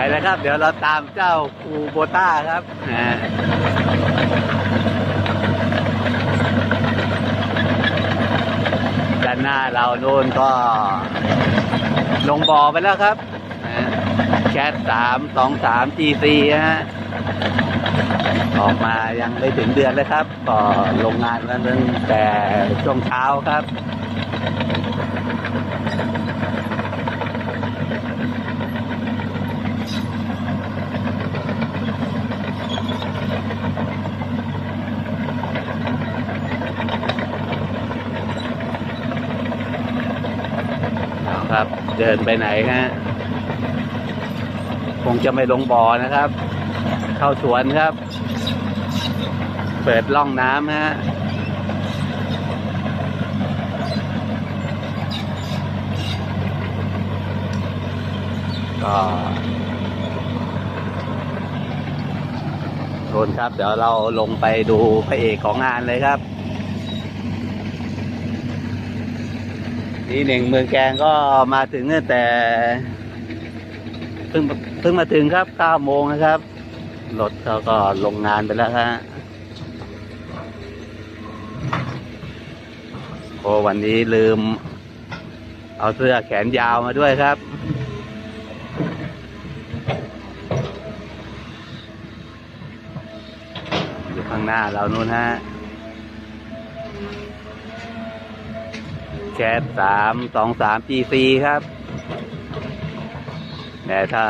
ไปแล้วครับ เดี๋ยวเราตามเจ้าคูโบต้าครับด้านหน้าเราโน่นก็ ลงบ่อไปแล้วครับแคทสามสองสามจีซีฮะออกมายังไม่ถึงเดือนเลยครับ ก็โรงงานมาตั้งแต่ช่วงเช้าครับ เอาครับ เดินไปไหนฮะคงจะไม่ลงบ่อนะครับ เข้าสวนครับ เปิดร่องน้ำฮะก็โทนครับ เดี๋ยวเราลงไปดูพระเอกของงานเลยครับ นี่หนึ่งเมืองแกงก็มาถึงตั้งแต่เพิ่งเพิ่งมาถึงครับเก้าโมงนะครับรถเขาก็ลงงานไปแล้วฮะโอ้วันนี้ลืม เอาเสื้อแขนยาวมาด้วยครับ อยู่ข้างหน้าเรานู่นฮะ แคสสามสองสามจีซีครับแต่ถ้า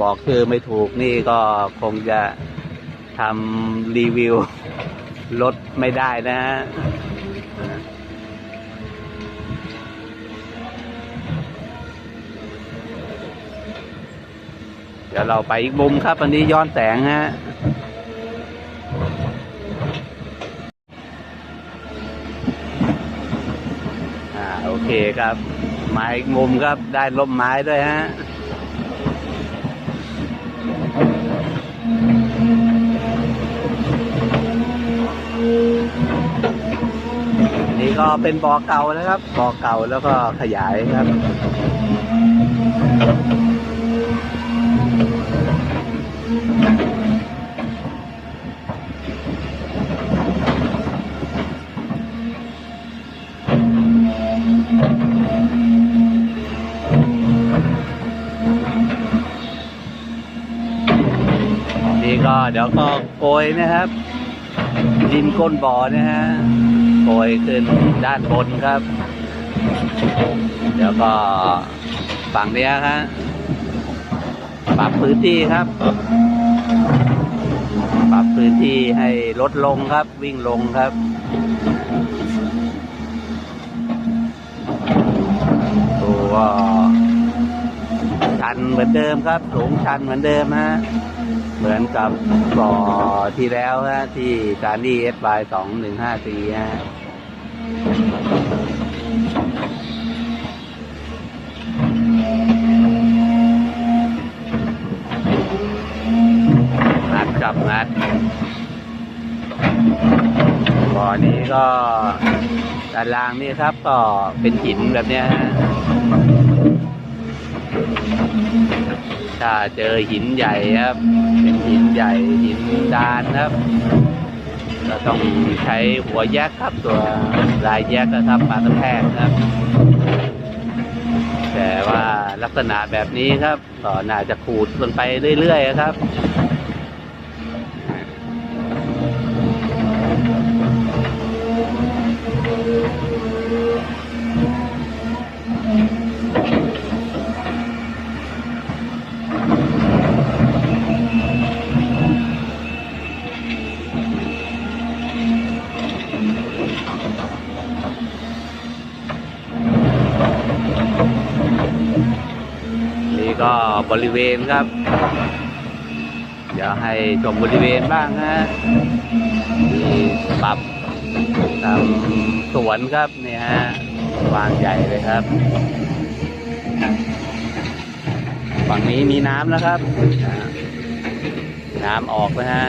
บอกชื่อไม่ถูกนี่ก็คงจะทำรีวิวรถไม่ได้นะฮะเดี๋ยวเราไปอีกมุมครับอันนี้ย้อนแสงฮะ เคครับ มาอีกมุมครับ ได้ล่มไม้ด้วยฮะนี่ก็เป็นบ่อเก่านะครับบ่อเก่าแล้วก็ขยายครับ เดี๋ยวก็โกยนะครับ ดินก้นบ่อนะฮะโกยขึ้นด้านบนครับ เดี๋ยวก็ฝั่งเนี้ยฮะปรับพื้นที่ครับ ปรับพื้นที่ให้ลดลงครับ วิ่งลงครับตัวชันเหมือนเดิมครับ สูงชันเหมือนเดิมฮะ เหมือนกับบ่อที่แล้วฮะที่จานีเอสบายสองหนึ่งห้าสี่ฮะนัดกับนัดบ่อนี้ก็ด้านล่างนี่ครับก็เป็นหินแบบเนี้ยฮะ ถ้าเจอหินใหญ่ครับ เป็นหินใหญ่หินดานครับก็ต้องใช้หัวแยกครับตัวลายแยกนะครับปลาตะแพงครับ แต่ว่าลักษณะแบบนี้ครับก็น่าจะขูดลงไปเรื่อยๆครับ นี่ก็บริเวณครับ เดี๋ยวให้ชมบริเวณบ้างฮะที่ปรับตามสวนครับเนี่ยฮะวางใหญ่เลยครับ ฝั่งนี้มีน้ำแล้วครับ น้ำออกนะฮะ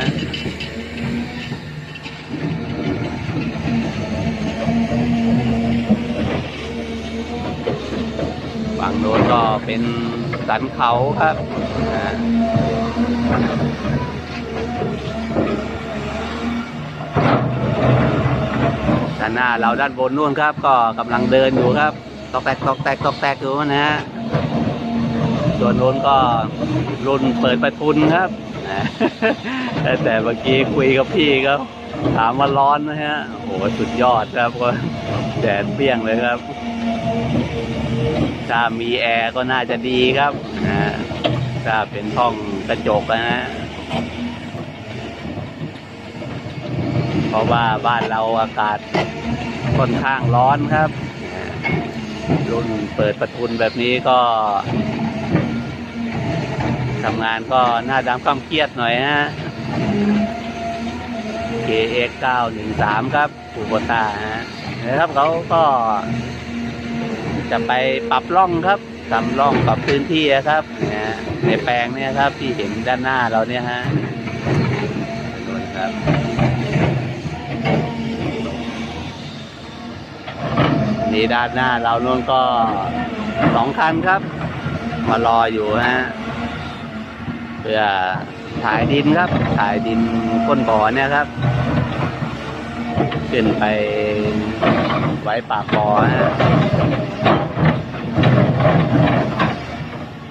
ก็เป็นสันเขาครับด้านหน้าเราด้านบนนู่นครับ ก็กำลังเดินอยู่ครับตอกแตกตอกแตกตอกแตกอยู่นะฮะส่วนนู้นก็รุ่นเปิดประทุนครับแต่เมื่อกี้คุยกับพี่ก็ถามว่าร้อนนะฮะโอ้โหสุดยอดครับก็แดดเปรี้ยงเลยครับ ถ้ามีแอร์ก็น่าจะดีครับนะถ้าเป็นห้องกระจกนะ เพราะว่าบ้านเราอากาศค่อนข้างร้อนครับ รุ่นเปิดประทุนแบบนี้ก็ทำงานก็หน้าดำความเครียดหน่อยฮะ KX 913 ครับปูโบตาฮะนะครับเขาก็ จะไปปรับร่องครับทำร่องปรับพื้นที่นะครับนะในแปลงเนี่ยครับที่เห็นด้านหน้าเราเนี่ยฮะนู่นครับนี่ด้านหน้าเรานู่นก็สองคันครับมารออยู่ฮะเพื่อถ่ายดินครับ ถ่ายดินก้นบ่อเนี่ยครับ ขึ้นไปไว้ปากบ่อฮะ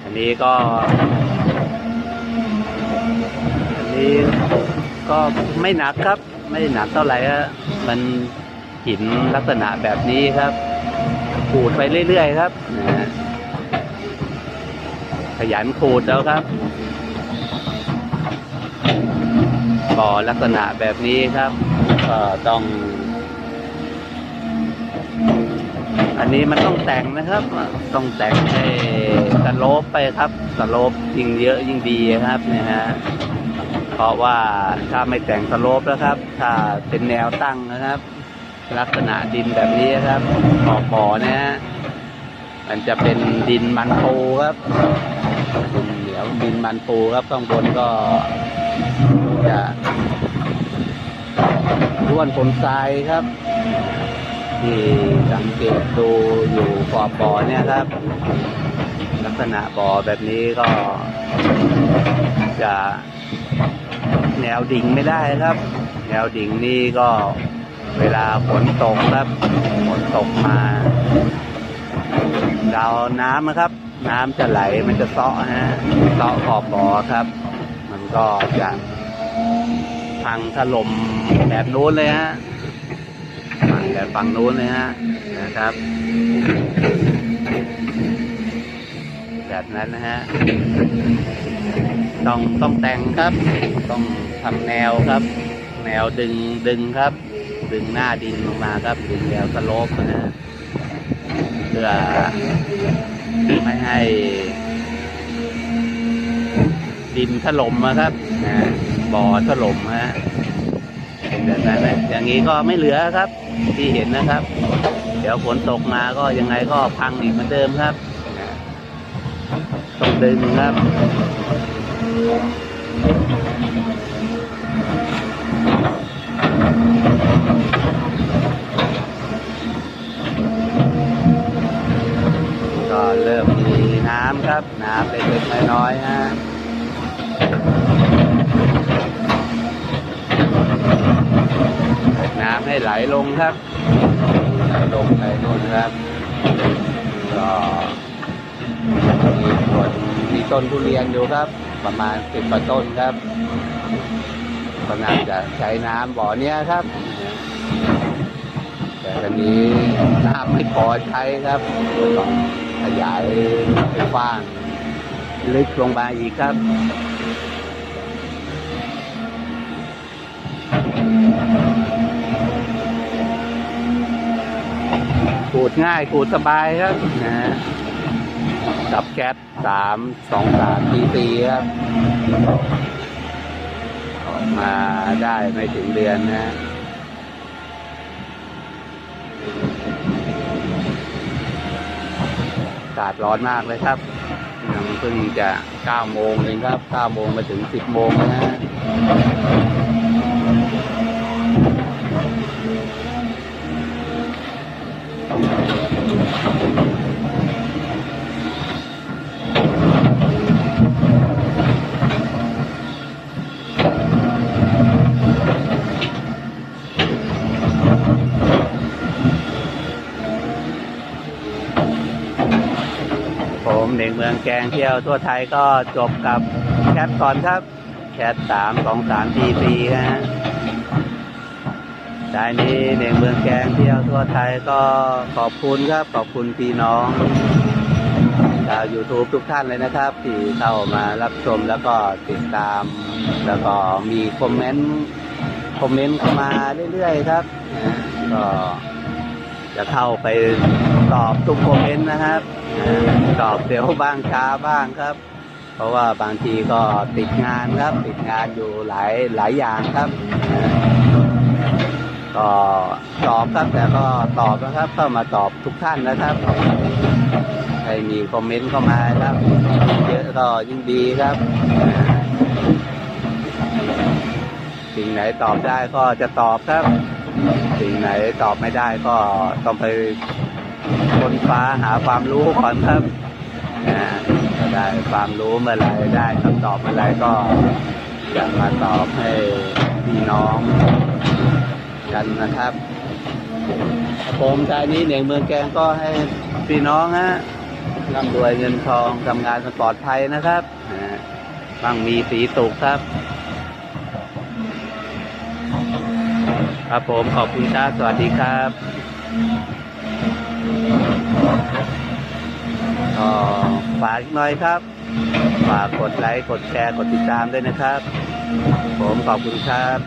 อั นนี้ก็ อันนี้ก็ไม่หนักครับ ไม่หนักเท่าไหร่ฮะมันหินลักษณะแบบนี้ครับขูดไปเรื่อยๆครับนะขยันขูดแล้วครับบ่อลักษณะแบบนี้ครับก็ต้อง อันนี้มันต้องแต่งนะครับ ต้องแต่งให้สโลปไปครับสโลปยิ่งเยอะยิ่งดีครับเนี่ยฮะเพราะว่าถ้าไม่แต่งสโลปนะครับ ถ้าเป็นแนวตั้งนะครับ ลักษณะดินแบบนี้ครับขอบบ่อเนี่ยฮะมันจะเป็นดินมันปูครับดินเหนียวดินมันปูครับข้างบนก็จะร่วนผลทรายครับ ที่สังเกตดูอยู่ขอบบ่อเนี่ยครับ ลักษณะบ่อแบบนี้ก็จะแนวดิ่งไม่ได้ครับ แนวดิ่งนี่ก็เวลาฝนตกครับฝนตกมาเราน้ำนะครับ น้ำจะไหลมันจะเซาะฮะเซาะขอบบ่อครับ มันก็จะพังถล่มแบบนู้นเลยฮะ แบบฝั่งนู้นเลยฮะนะครับแบบนั้นนะฮะต้องต้องแต่งครับ ต้องทำแนวครับ แนวดึงดึงครับ ดึงหน้าดินลงมาครับ ดึงแนวสโลปนะฮะเพื่อไม่ให้ ดินถล่มนะครับนะบ่อถล่มฮะแบบนั้นนะอย่างนี้ก็ไม่เหลือครับ ที่เห็นนะครับ เดี๋ยวฝนตกมาก็ยังไงก็พังอีกเหมือนเดิมครับต้องดึงครับก็เริ่มมีน้ำครับ น้ำเล็กๆน้อยๆฮะน้ำ ให้ไหลลงครับไหลลงไหลนู่นครับก็มีสวนมีต้นทุเรียนอยู่ครับ ประมาณสิบกว่าต้นครับก็น่าจะใช้น้ำบ่อเนี้ยครับ แต่ตอนนี้น้ำไม่พอใช้ครับต้องขยายไปกว้างลึกลงมาอีกครับ ดง่ายขูดสบายครับนะกับแก๊สสามสองสามปีปีครับมาได้ไม่ถึงเดือนนะอากาศร้อนมากเลยครับยังเพิ่งจะ9โมงเองครับ9โมงมาถึง10โมงนะ ฮะเมืองแกงเที่ยวทั่วไทยก็จบกับแคทก่อนครับแคทสามสองสามทีปีฮะสายนี้ในเมืองแกงเที่ยวทั่วไทยก็ขอบคุณครับ ขอบคุณพี่น้องชาว YouTube ทุกท่านเลยนะครับ ที่เข้ามารับชมแล้วก็ติดตาม แล้วก็มีคอมเมนต์คอมเมนต์เข้ามาเรื่อยๆครับ ก็จะเข้าไป ตอบทุกคอมเมนต์นะครับตอบเดี๋ยวบ้างช้าบ้างครับ เพราะว่าบางทีก็ติดงานครับ ติดงานอยู่หลายหลายอย่างครับก็ตอบครับแต่ก็ตอบนะครับเข้ามาตอบทุกท่านนะครับใครมีคอมเมนต์เข้ามาครับ เยอะก็ยิ่งดีครับสิ่งไหนตอบได้ก็จะตอบครับ สิ่งไหนตอบไม่ได้ก็ต้องไป คนฟ้าหาความรู้ก่อนครับนะได้ความรู้เมื่อไรได้คำตอบเมื่อไรก็จะมาตอบให้พี่น้องกันนะครับผมชายนี้เหน่งเมืองแกงก็ให้พี่น้องฮะร่ำรวยเงินทองทำงานปลอดภัยนะครับนะมั่งมีสีสุขครับ ครับผมขอบคุณครับสวัสดีครับ ฝากอีกหน่อยครับ ฝากกดไลค์ กดแชร์ กดติดตามด้วยนะครับ ผมขอบคุณครับ